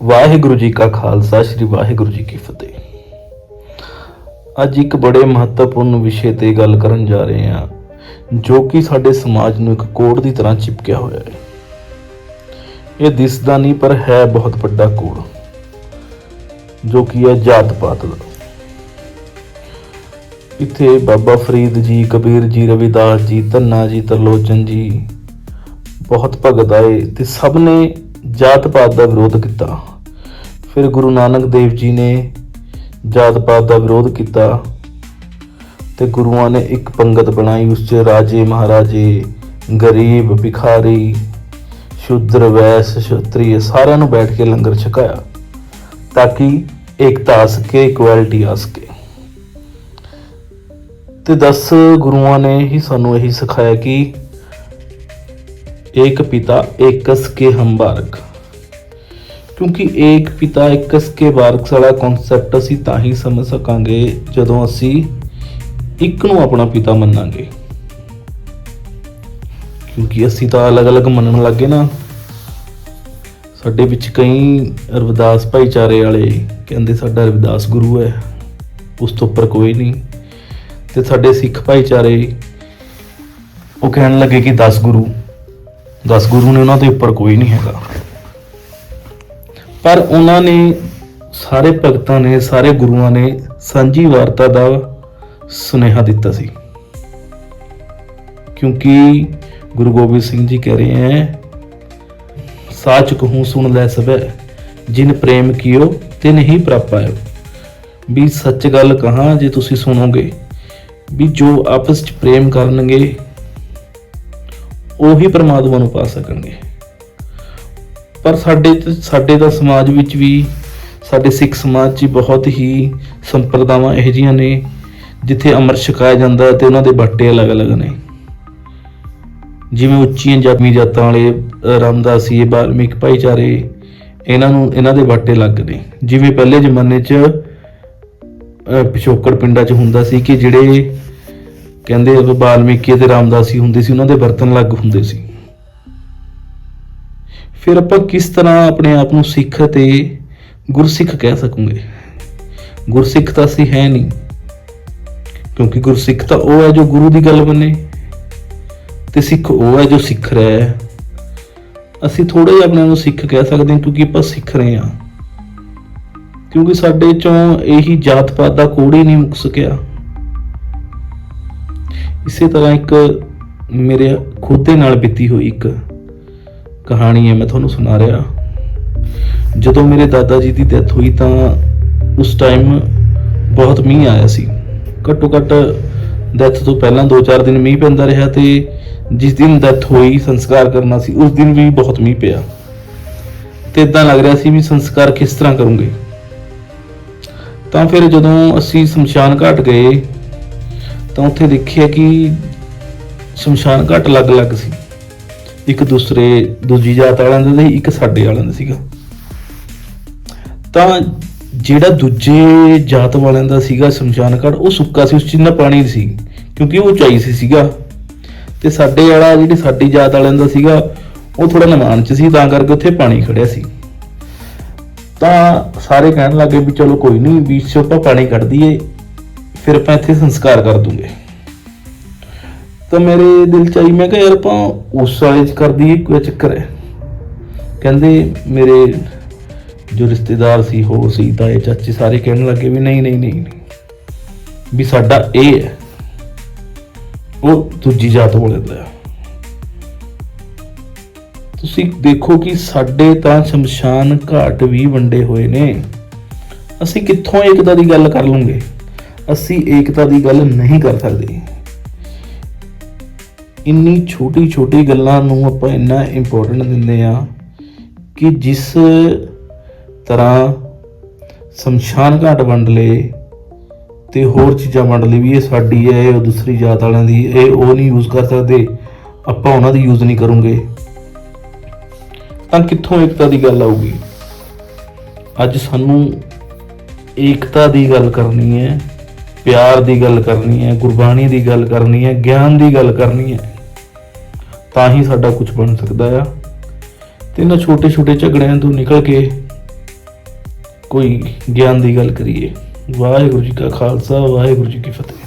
ਵਾਹਿਗੁਰੂ ਜੀ ਕਾ ਖਾਲਸਾ, ਸ੍ਰੀ ਵਾਹਿਗੁਰੂ ਜੀ ਕੀ ਫਤਿਹ। ਅੱਜ ਇੱਕ ਬੜੇ ਮਹੱਤਵਪੂਰਨ ਵਿਸ਼ੇ ਤੇ ਗੱਲ ਕਰਨ ਜਾ ਰਹੇ ਹਾਂ, ਜੋ ਕਿ ਸਾਡੇ ਸਮਾਜ ਨੂੰ ਇੱਕ ਕੋੜ ਦੀ ਤਰ੍ਹਾਂ ਚਿਪਕਿਆ ਹੋਇਆ ਹੈ। ਇਹ ਦਿਸਦਾ ਨਹੀਂ, ਪਰ ਹੈ ਬਹੁਤ ਵੱਡਾ ਕੋੜ, ਜੋ ਕਿ ਹੈ ਜਾਤ ਪਾਤ ਦਾ। ਇੱਥੇ ਬਾਬਾ ਫਰੀਦ ਜੀ, ਕਬੀਰ ਜੀ, ਰਵਿਦਾਸ ਜੀ, ਧੰਨਾ ਜੀ ਤਰਲੋਚਨ ਜੀ ਬਹੁਤ ਭਗਤ ਆਏ ਤੇ ਸਭ ਨੇ ਜਾਤ ਪਾਤ ਦਾ ਵਿਰੋਧ ਕੀਤਾ। ਫਿਰ ਗੁਰੂ ਨਾਨਕ ਦੇਵ ਜੀ ਨੇ ਜਾਤ ਪਾਤ ਦਾ ਵਿਰੋਧ ਕੀਤਾ ਤੇ ਗੁਰੂਆਂ ਨੇ ਇੱਕ ਪੰਗਤ ਬਣਾਈ, ਉਸ 'ਚ ਰਾਜੇ ਮਹਾਰਾਜੇ, ਗਰੀਬ, ਭਿਖਾਰੀ, ਸ਼ੁੱਦਰ, ਵੈਸ ਸ਼ਤਰੀ ਸਾਰਿਆਂ ਨੂੰ ਬੈਠ ਕੇ ਲੰਗਰ ਛਕਾਇਆ ਤਾਂ ਕਿ ਇਕਤਾ ਆ ਸਕੇ ਇਕੁਐਲਿਟੀ ਆ ਸਕੇ ਤੇ ਦਸ ਗੁਰੂਆਂ ਨੇ ਹੀ ਸਾਨੂੰ ਇਹੀ ਸਿਖਾਇਆ ਕਿ ਇੱਕ ਪਿਤਾ ਇਕਸ ਕੇ ਹਮ ਕਿਉਂਕਿ ਏਕ ਪਿਤਾ ਇਕਸ ਕੇ ਬਾਰਕ ਵਾਲਾ ਕਨਸੈਪਟ ਅਸੀਂ ਤਾਂ ਹੀ ਸਮਝ ਸਕਾਂਗੇ ਜਦੋਂ ਅਸੀਂ ਇੱਕ ਨੂੰ ਆਪਣਾ ਪਿਤਾ ਮੰਨਾਂਗੇ। ਕਿਉਂਕਿ ਅਸੀਂ ਤਾਂ ਅਲੱਗ-ਅਲੱਗ ਮੰਨਣ ਲੱਗੇ ਨਾ। ਸਾਡੇ ਵਿੱਚ ਕਈ ਰਵਿਦਾਸ ਭਾਈਚਾਰੇ ਵਾਲੇ ਕਹਿੰਦੇ ਸਾਡਾ ਰਵਿਦਾਸ ਗੁਰੂ ਹੈ, ਉਸ ਤੋਂ ਉੱਪਰ ਕੋਈ ਨਹੀਂ। ਤੇ ਸਾਡੇ ਸਿੱਖ ਭਾਈਚਾਰੇ ਉਹ ਕਹਿਣ ਲੱਗੇ ਕਿ 10 ਗੁਰੂ 10 ਗੁਰੂ ਨੇ ਉਹਨਾਂ ਦੇ ਉੱਪਰ ਕੋਈ ਨਹੀਂ ਹੈਗਾ। ਪਰ ਉਹਨਾਂ ਨੇ ਸਾਰੇ ਭਗਤਾਂ ਨੇ, ਸਾਰੇ ਗੁਰੂਆਂ ਨੇ ਸਾਂਝੀ ਵਾਰਤਾ ਦਾ ਸੁਨੇਹਾ ਦਿੱਤਾ ਸੀ। ਕਿਉਂਕਿ ਗੁਰੂ ਗੋਬਿੰਦ ਸਿੰਘ ਜੀ ਕਹਿ ਰਹੇ ਹੈ ਸਾਚ ਕਹੂੰ ਸੁਣ ਲੈ ਸਭੈ, ਜਿਨ ਪ੍ਰੇਮ ਕੀਓ ਤੇ ਨਹੀਂ ਪ੍ਰਾਪਾਇਓ ਵੀ ਸੱਚ ਗੱਲ ਕਹਾਂ ਜੇ ਤੁਸੀਂ ਸੁਣੋਗੇ, ਵੀ ਜੋ ਆਪਸ ਚ ਪ੍ਰੇਮ ਕਰਨਗੇ, ਉਹੀ ਪਰਮਾਤਮਾ ਨੂੰ ਪਾ ਸਕਣਗੇ। ਪਰ ਸਾਡੇ ਸਾਡੇ ਦਾ ਸਮਾਜ ਵਿੱਚ ਵੀ ਸਾਡੇ ਸਿੱਖ ਸਮਾਜ 'ਚ ਬਹੁਤ ਹੀ ਸੰਪਰਦਾਵਾਂ ਇਹੋ ਜਿਹੀਆਂ ਨੇ ਜਿੱਥੇ ਅੰਮ੍ਰਿਤ ਛਕਾਇਆ ਜਾਂਦਾ ਹੈ ਤੇ ਉਹਨਾਂ ਦੇ ਬਾਟੇ ਅਲੱਗ-ਅਲੱਗ ਨੇ। ਜਿਵੇਂ ਉੱਚੀਆਂ ਜਾਤੀ ਜਾਤਾਂ ਵਾਲੇ ਅ, ਰਾਮਦਾਸੀਏ ਬਾਲਮਿਕ ਭਾਈਚਾਰੇ ਇਹਨਾਂ ਨੂੰ ਇਹਨਾਂ ਦੇ ਬਾਟੇ ਲੱਗ ਨੇ। ਜਿਵੇਂ ਪਹਿਲੇ ਜ਼ਮਾਨੇ 'ਚ ਪਿਛੋਕੜ ਪਿੰਡਾਂ 'ਚ ਹੁੰਦਾ ਸੀ ਕਿ ਜਿਹੜੇ ਕਹਿੰਦੇ ਬਾਲਮੀਕੀ ਤੇ ਰਾਮਦਾਸੀ ਹੁੰਦੇ ਸੀ ਉਹਨਾਂ ਦੇ ਬਰਤਨ ਲੱਗ ਹੁੰਦੇ ਸੀ। ਫਿਰ ਆਪਾਂ ਕਿਸ ਤਰ੍ਹਾਂ ਆਪਣੇ ਆਪ ਨੂੰ ਸਿੱਖ ਤੇ ਗੁਰਸਿੱਖ ਕਹਿ ਸਕੂਗੇ? ਗੁਰਸਿੱਖ ਤਾਂ ਅਸੀਂ ਹੈ ਨਹੀਂ, ਕਿਉਂਕਿ ਗੁਰਸਿੱਖ ਤਾਂ ਉਹ ਹੈ ਜੋ ਗੁਰੂ ਦੀ ਗੱਲ ਮੰਨੇ ਤੇ ਸਿੱਖ ਉਹ ਹੈ ਜੋ ਸਿੱਖ ਰਿਹਾ ਹੈ। ਅਸੀਂ ਥੋੜਾ ਜਿਹਾ ਆਪਣੇ ਆਪ ਨੂੰ ਸਿੱਖ ਕਹਿ ਸਕਦੇ ਹਾਂ, ਕਿਉਂਕਿ ਆਪਾਂ ਸਿੱਖ ਰਹੇ ਹਾਂ। ਕਿਉਂਕਿ ਸਾਡੇ ਚੋਂ ਇਹੀ ਜਾਤ ਪਾਤ ਦਾ ਕੋੜ ਹੀ ਨਹੀਂ ਮੁੱਕ ਸਕਿਆ। ਇਸੇ ਤਰ੍ਹਾਂ ਇੱਕ ਮੇਰੇ ਖੁਦ ਦੇ ਨਾਲ ਬੀਤੀ ਹੋਈ ਇੱਕ ਕਹਾਣੀ ਹੈ ਮੈਂ ਤੁਹਾਨੂੰ ਸੁਣਾ ਰਿਹਾ। ਜਦੋਂ ਮੇਰੇ ਦਾਦਾ ਜੀ ਦੀ ਡੈਥ ਹੋਈ ਤਾਂ ਉਸ ਟਾਈਮ ਬਹੁਤ ਮੀਂਹ ਆਇਆ ਸੀ। ਘੱਟੋ ਘੱਟ ਡੈਥ ਤੋਂ ਪਹਿਲਾਂ 2-4 ਦਿਨ ਮੀਂਹ ਪੈਂਦਾ ਰਿਹਾ ਤੇ ਜਿਸ ਦਿਨ ਡੈਥ ਹੋਈ, ਸੰਸਕਾਰ ਕਰਨਾ ਸੀ, ਉਸ ਦਿਨ ਵੀ ਬਹੁਤ ਮੀਂਹ ਪਿਆ। ਤੇ ਇਦਾਂ ਲੱਗ ਰਿਹਾ ਸੀ ਵੀ ਸੰਸਕਾਰ ਕਿਸ ਤਰ੍ਹਾਂ ਕਰੂੰਗੇ। ਤਾਂ ਫਿਰ ਜਦੋਂ ਅਸੀਂ ਸ਼ਮਸ਼ਾਨ ਘਾਟ ਗਏ, ਤਾਂ ਉੱਥੇ ਦੇਖਿਆ ਕਿ ਸ਼ਮਸ਼ਾਨ ਘਾਟ ਅਲੱਗ-ਅਲੱਗ ਸੀ। ਇੱਕ ਦੂਸਰੇ, ਦੂਜੀ ਜਾਤ ਵਾਲਿਆਂ ਦਾ ਸੀ ਇੱਕ ਸਾਡੇ ਵਾਲਿਆਂ ਦਾ ਸੀਗਾ। ਤਾਂ ਜਿਹੜਾ ਦੂਜੇ ਜਾਤ ਵਾਲਿਆਂ ਦਾ ਸੀਗਾ ਸ਼ਮਸ਼ਾਨ ਘਾਟ, ਉਹ ਸੁੱਕਾ ਸੀ, ਉਸ 'ਚ ਇੰਨਾ ਪਾਣੀ ਸੀ, ਕਿਉਂਕਿ ਉਹ ਉਚਾਈ ਸੀ ਸੀਗਾ। ਤੇ ਸਾਡੇ ਵਾਲਾ, ਜਿਹੜੀ ਸਾਡੀ ਜਾਤ ਵਾਲਿਆਂ ਦਾ ਸੀਗਾ, ਉਹ ਥੋੜਾ ਨਿਮਾਨ 'ਚ ਸੀ, ਤਾਂ ਕਰਕੇ ਉੱਥੇ ਪਾਣੀ ਖੜਿਆ ਸੀ। ਤਾਂ ਸਾਰੇ ਕਹਿਣ ਲੱਗੇ ਵੀ ਚਲੋ ਕੋਈ ਨਹੀਂ, ਵੀ 'ਚੋਂ ਆਪਾਂ ਪਾਣੀ ਕੱਢ ਦਈਏ, ਫਿਰ ਆਪਾਂ ਇੱਥੇ ਸੰਸਕਾਰ ਕਰ ਦੂੰਗੇ। ਤਾਂ ਮੇਰੇ ਦਿਲ ਚ ਆਈ, ਮੈਂ ਕਿਹਾ ਯਾਰ ਆਪਾਂ ਉਸ ਵਾਲੇ ਚ ਕਰ ਦਈਏ ਕੋਈ ਚੱਕਰ ਹੈ ਕਹਿੰਦੇ ਮੇਰੇ ਜੋ ਰਿਸ਼ਤੇਦਾਰ ਸੀ, ਹੋਰ ਸੀ, ਤਾਏ, ਚਾਚੇ ਸਾਰੇ ਕਹਿਣ ਲੱਗੇ ਵੀ ਨਹੀਂ ਨਹੀਂ ਨਹੀਂ ਵੀ ਸਾਡਾ ਇਹ ਹੈ ਉਹ ਦੂਜੀ ਜਾਤ ਬੋਲਦਾ ਤੁਸੀਂ ਦੇਖੋ ਕਿ ਸਾਡੇ ਤਾਂ ਸ਼ਮਸ਼ਾਨ ਘਾਟ ਵੀ ਵੰਡੇ ਹੋਏ ਨੇ। ਅਸੀਂ ਕਿੱਥੋਂ ਏਕਤਾ ਦੀ ਗੱਲ ਕਰ ਲਵਾਂਗੇ ਅਸੀਂ ਏਕਤਾ ਦੀ ਗੱਲ ਨਹੀਂ ਕਰ ਸਕਦੇ। ਇੰਨੀ ਛੋਟੀ ਛੋਟੀ ਗੱਲਾਂ ਨੂੰ ਆਪਾਂ ਇੰਨਾ ਇੰਪੋਰਟੈਂਟ ਦਿੰਦੇ ਆ ਕਿ ਜਿਸ ਤਰ੍ਹਾਂ ਸ਼ਮਸ਼ਾਨ ਘਾਟ ਵੰਡ ਲਏ ਤੇ ਹੋਰ ਚੀਜ਼ਾਂ ਵੰਡ ਲਈ ਵੀ ਇਹ ਸਾਡੀ ਹੈ, ਇਹ ਦੂਸਰੀ ਜਾਤ ਵਾਲਿਆਂ ਦੀ, ਇਹ ਉਹ ਨਹੀਂ ਯੂਜ਼ ਕਰ ਸਕਦੇ, ਆਪਾਂ ਉਹਨਾਂ ਦੀ ਯੂਜ਼ ਨਹੀਂ ਕਰੂੰਗੇ। ਤਾਂ ਕਿੱਥੋਂ ਏਕਤਾ ਦੀ ਗੱਲ ਆਊਗੀ? ਅੱਜ ਸਾਨੂੰ ਏਕਤਾ ਦੀ ਗੱਲ ਕਰਨੀ ਹੈ, ਪਿਆਰ ਦੀ ਗੱਲ ਕਰਨੀ ਹੈ, ਗੁਰਬਾਣੀ ਦੀ ਗੱਲ ਕਰਨੀ ਹੈ, ਗਿਆਨ ਦੀ ਗੱਲ ਕਰਨੀ ਹੈ। ਤਾਂ ਹੀ ਸਾਡਾ ਕੁਝ ਬਣ ਸਕਦਾ ਆ। ਤੇ ਇਹਨਾਂ ਛੋਟੇ ਛੋਟੇ ਝਗੜਿਆਂ ਤੋਂ ਨਿਕਲ ਕੇ ਕੋਈ ਗਿਆਨ ਦੀ ਗੱਲ ਕਰੀਏ। ਵਾਹਿਗੁਰੂ ਜੀ ਕਾ ਖਾਲਸਾ, ਵਾਹਿਗੁਰੂ ਜੀ ਕੀ ਫਤਿਹ।